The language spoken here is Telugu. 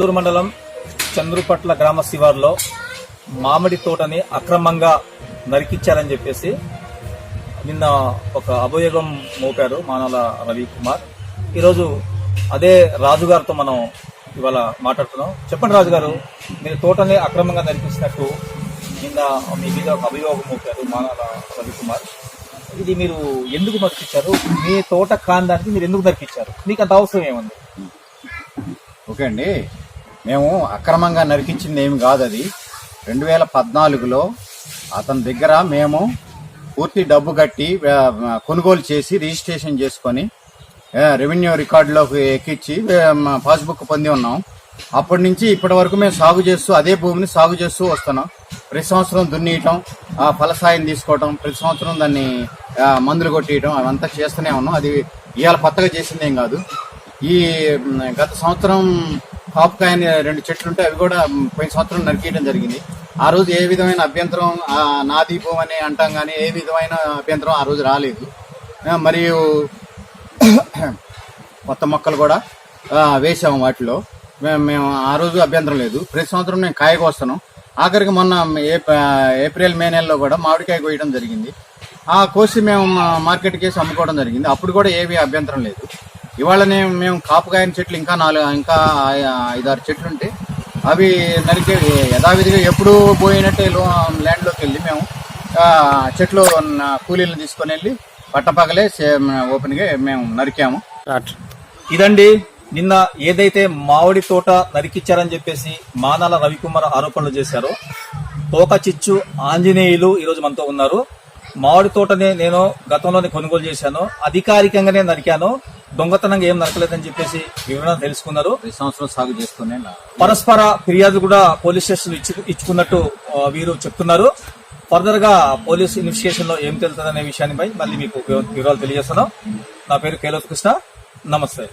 చల్లూరు మండలం చంద్రుపట్ల గ్రామ శివార్లో మామిడి తోటని అక్రమంగా నరికిచ్చారని చెప్పేసి నిన్న ఒక అభియోగం మోపారు మానల రవి కుమార్. ఈరోజు అదే రాజుగారితో మనం ఇవాళ మాట్లాడుతున్నాం. చెప్పండి రాజుగారు మీరు తోటని అక్రమంగా నరికించినట్టు నిన్న మీ మీద ఒక అభియోగం మోపారు మానల రవి కుమార్. ఇది మీరు ఎందుకు నరికించారు మీ తోట కాని దానికి మీరు ఎందుకు నరికించారు మీకు అంత అవసరం ఏముంది? ఓకే అండి. మేము అక్రమంగా నరికించింది ఏమి కాదు అది. రెండు వేల పద్నాలుగులో అతని దగ్గర మేము పూర్తి డబ్బు కట్టి కొనుగోలు చేసి రిజిస్ట్రేషన్ చేసుకొని రెవెన్యూ రికార్డులోకి ఎక్కించి పాస్బుక్ పొంది ఉన్నాం. అప్పటి నుంచి ఇప్పటి వరకు మేము సాగు చేస్తూ అదే భూమిని సాగు చేస్తూ వస్తున్నాం. ప్రతి సంవత్సరం దున్నియటం ఫలసాయం తీసుకోవటం ప్రతి సంవత్సరం దాన్ని మందులు కొట్టియటం అవంతా చేస్తూనే ఉన్నాం. అది ఇవాళ కొత్తగా చేసిందేం కాదు. ఈ గత సంవత్సరం పాపకాయ రెండు చెట్లు ఉంటే అవి కూడా పోయిన సంవత్సరం నరికేయడం జరిగింది. ఆ రోజు ఏ విధమైన అభ్యంతరం నా దీపం అని అంటాం కానీ ఏ విధమైన అభ్యంతరం ఆ రోజు రాలేదు. మరియు కొత్త మొక్కలు కూడా వేసాము వాటిలో. మేము మేము ఆ రోజు అభ్యంతరం లేదు. ప్రతి సంవత్సరం మేము కాయ కోస్తాను ఆఖరికి మొన్న ఏప్రిల్ మే నెలలో కూడా మామిడికాయ కోయడం జరిగింది. ఆ కోసి మేము మార్కెట్కి వేసి అమ్ముకోవడం జరిగింది. అప్పుడు కూడా ఏమీ అభ్యంతరం లేదు. ఇవాళ నేను మేము కాపుకాయని చెట్లు ఇంకా నాలుగు ఇంకా ఐదారు చెట్లు ఉంటే అవి నరికే యథావిధిగా ఎప్పుడు పోయినట్టే లో ల్యాండ్లోకి వెళ్ళి మేము చెట్లు కూలీలను తీసుకొని వెళ్ళి పట్టపగలే సే- ఓపెన్గా మేము నరికాము. ఇదండి నిన్న ఏదైతే మామిడి తోట నరికిచ్చారని చెప్పేసి మానాల రవికుమార్ ఆరోపణలు చేశారో తోక చిచ్చు ఆంజనేయులు ఈరోజు మనతో ఉన్నారు. మామిడి తోటని నేను గతంలోనే కొనుగోలు చేశాను అధికారికంగానే నరికాను. దొంగతనంగా ఏం నరకలేదని చెప్పేసి వివరణ తెలుసుకున్నారు. ప్రతి సంవత్సరం సాగు చేసుకునే నా- పరస్పర ఫిర్యాదు కూడా పోలీస్ స్టేషన్ ఇచ్చు ఇచ్చుకున్నట్టు వీరు చెప్తున్నారు. ఫర్దర్గా పోలీస్ ఇన్వెస్టిగేషన్లో ఏం తెలుస్తుందనే విషయాన్ని పై మళ్ళీ మీకు వివరాలు తెలియజేస్తున్నాం నా పేరు కేలోత్ కృష్ణ. నమస్తే.